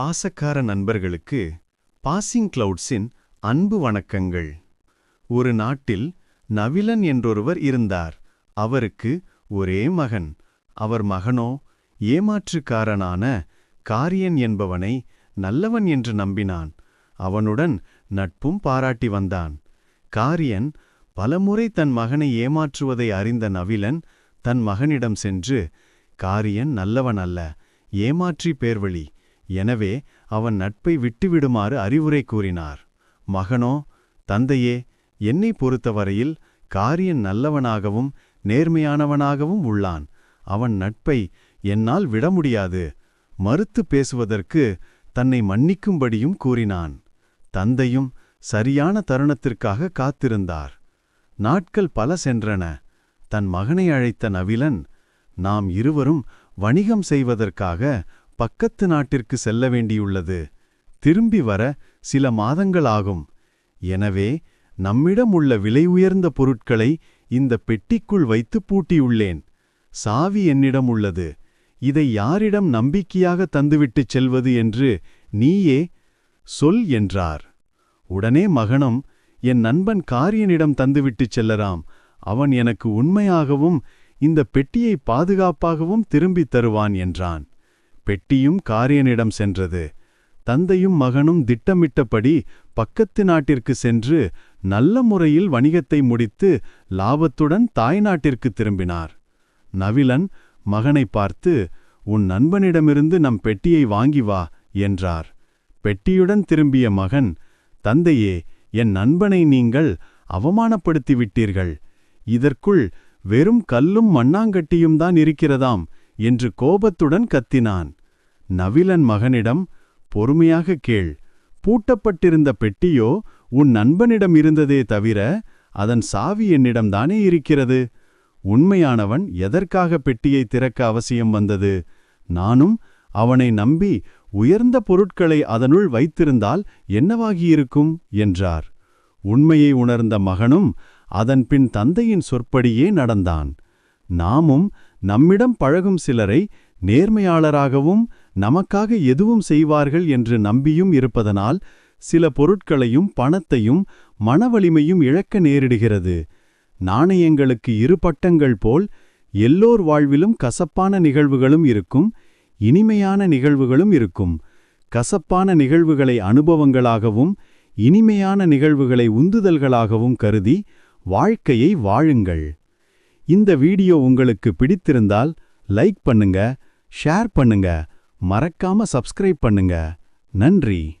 பாசக்கார நண்பர்களுக்கு பாசிங் கிளவுட்ஸின் அன்பு வணக்கங்கள். ஒரு நாட்டில் நவிலன் என்றொருவர் இருந்தார். அவருக்கு ஒரே மகன். அவர் மகனோ ஏமாற்றுக்காரனான காரியன் என்பவனை நல்லவன் என்று நம்பினான். அவனுடன் நட்பும் பாராட்டி வந்தான். காரியன் பலமுறை தன் மகனை ஏமாற்றுவதை அறிந்த நவிலன் தன் மகனிடம் சென்று காரியன் நல்லவன் அல்ல ஏமாற்றி பேர்வழி எனவே அவன் நட்பை விட்டுவிடுமாறு அறிவுரை கூறினார். மகனோ தந்தையே என்னை பொறுத்தவரையில் காரியன் நல்லவனாகவும் நேர்மையானவனாகவும் உள்ளான். அவன் நட்பை என்னால் விட முடியாது. மறுத்து பேசுவதற்கு தன்னை மன்னிக்கும்படியும் கூறினான். தந்தையும் சரியான தருணத்திற்காக காத்திருந்தார். நாட்கள் பல சென்றன. தன் மகனை அழைத்த நவிலன் நாம் இருவரும் வணிகம் செய்வதற்காக பக்கத்து நாட்டிற்கு செல்ல வேண்டியுள்ளது. திரும்பி வர சில மாதங்கள் ஆகும் எனவே நம்மிடம் உள்ள விலை உயர்ந்த பொருட்களை இந்த பெட்டிக்குள் வைத்து பூட்டியுள்ளேன். சாவி என்னிடம் உள்ளது. இதை யாரிடம் நம்பிக்கையாக தந்துவிட்டுச் செல்வது என்று நீயே சொல் என்றார். உடனே மகனும் என் நண்பன் காரியனிடம் தந்துவிட்டுச் செல்லலாம். அவன் எனக்கு உண்மையாகவும் இந்த பெட்டியை பாதுகாப்பாகவும் திரும்பித் தருவான் என்றான். பெட்டியும் காரியனிடம் சென்றது. தந்தையும் மகனும் திட்டமிட்டபடி பக்கத்து நாட்டிற்கு சென்று நல்ல முறையில் வணிகத்தை முடித்து லாபத்துடன் தாய் நாட்டிற்கு திரும்பினார். நவிலன் மகனை பார்த்து உன் நண்பனிடமிருந்து நம் பெட்டியை வாங்கி வா என்றார். பெட்டியுடன் திரும்பிய மகன் தந்தையே என் நண்பனை நீங்கள் அவமானப்படுத்தி விட்டீர்கள் இதற்குள் வெறும் கல்லும் மண்ணாங்கட்டியும் தான் இருக்கிறதாம் என்று கோபத்துடன் கத்தினான். நவிலன் மகனிடம் பொறுமையாக கேள். பூட்டப்பட்டிருந்த பெட்டியோ உன் நண்பனிடம் இருந்ததே தவிர அதன் சாவி என்னிடம்தானே இருக்கிறது? உண்மையானவன் எதற்காக பெட்டியை திறக்க அவசியம் வந்தது? நானும் அவனை நம்பி உயர்ந்த பொருட்களை அதனுள் வைத்திருந்தால் என்னவாகியிருக்கும்? என்றார். உண்மையை உணர்ந்த மகனும் அதன்பின் தந்தையின் சொற்படியே நடந்தான். நாமும் நம்மிடம் பழகும் சிலரை நேர்மையாளராகவும் நமக்காக எதுவும் செய்வார்கள் என்று நம்பியும் இருப்பதனால் சில பொருட்களையும் பணத்தையும் மனவலிமையும் இழக்க நேரிடுகிறது. நாணயங்களுக்கு இரு பட்டங்கள் போல் எல்லோர் வாழ்விலும் கசப்பான நிகழ்வுகளும் இருக்கும் இனிமையான நிகழ்வுகளும் இருக்கும். கசப்பான நிகழ்வுகளை அனுபவங்களாகவும் இனிமையான நிகழ்வுகளை உந்துதல்களாகவும் கருதி வாழ்க்கையை வாழுங்கள். இந்த வீடியோ உங்களுக்கு பிடித்திருந்தால் லைக் பண்ணுங்க ஷேர் பண்ணுங்க. மறக்காம சப்ஸ்கிரைப் பண்ணுங்க. நன்றி.